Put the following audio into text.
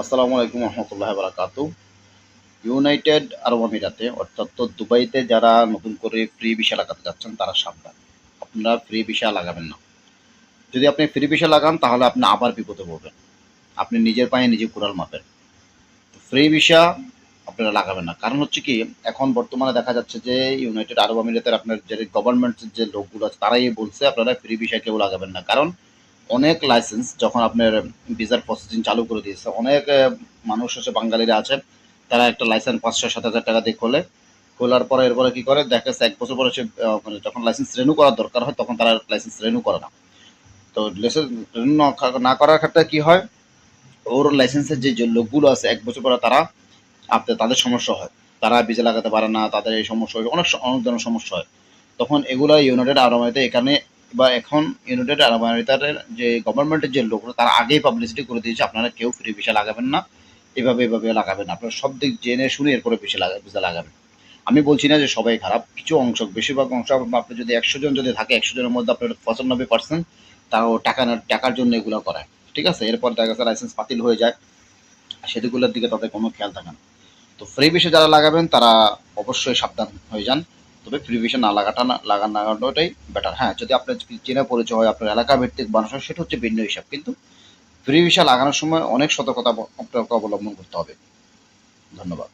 আসসালামু আলাইকুম রহমতুল্লাহ বারাকাত। ইউনাইটেড আরব আমিরাতে, অর্থাৎ দুবাইতে যারা নতুন করে ফ্রি ভিসা লাগাতে যাচ্ছেন, তারা সাবধান। আপনারা ফ্রি ভিসা লাগাবেন না। যদি আপনি ফ্রি ভিসা লাগান, তাহলে আপনি আবার বিপদে পড়বেন। আপনি নিজের পায়ে নিজে কুড়াল মাপেন ফ্রি ভিসা আপনারা লাগাবেন না। কারণ হচ্ছে কি, এখন বর্তমানে দেখা যাচ্ছে যে ইউনাইটেড আরব আমিরাতের আপনার যে গভর্নমেন্টের যে লোকগুলো আছে, তারাই বলছে, আপনারা ফ্রি ভিসা কেউ লাগাবেন না। কারণ অনেক লাইসেন্স যখন আপনার ভিসার প্রসেসিং চালু করে দিয়েছে, অনেক মানুষ হচ্ছে বাঙালিরা আছে, তারা একটা লাইসেন্স পাঁচশো সাত হাজার টাকা দিয়ে খোলে। খোলার পরে এরপরে কী করে? দেখা যাচ্ছে এক বছর পরে সে মানে যখন লাইসেন্স রেনু করার দরকার হয়, তখন তারা লাইসেন্স রেনু করে না। তো লাইসেন্স রেনু না করার ক্ষেত্রে কি হয়? ওর লাইসেন্সের যে লোকগুলো আছে, এক বছর পরে তারা আপনার তাদের সমস্যা হয়। তারা ভিসা লাগাতে পারে না, তাদের এই সমস্যা হয়, অনেক অনেক ধরনের সমস্যা হয়। তখন এগুলো ইউনাইটেড আরব আমিরাতে এখানে বা এখন ইউনাইটেড আরব আমিরাতের যে গভর্নমেন্টের যে লোকরা, তারা আগেই পাবলিসিটি করে দিয়েছে, আপনারা কেউ ফ্রি ভিসা লাগাবেন না। এভাবে এভাবে লাগাবেন আপনারা সব দিক জেনে শুনে এরপরে ভিসা লাগা ভিসা লাগাবেন। আমি বলছি না যে সবাই খারাপ, কিছু অংশ, বেশিরভাগ অংশ আপনি যদি একশো জন যদি থাকে, একশো জনের মধ্যে আপনার পঁচানব্বই পার্সেন্ট তারাও টাকা টাকার জন্য এগুলো করে ঠিক আছে? এরপর দেখা যাচ্ছে লাইসেন্স বাতিল হয়ে যায়। সেদিকগুলোর দিকে তাদের কোনো খেয়াল থাকে না। তো ফ্রি ভিসা যারা লাগাবেন, তারা অবশ্যই সাবধান হয়ে যান। তবে প্রিভিশন না লাগাটা না লাগান লাগানোটাই বেটার হ্যাঁ যদি আপনার চেনা পরিচয় হয়, আপনার এলাকা ভিত্তিক মানুষ সেটা হচ্ছে ভিন্ন হিসাব। কিন্তু প্রিভিশন লাগানোর সময় অনেক সতর্কতা আপনাকে অবলম্বন করতে হবে। ধন্যবাদ।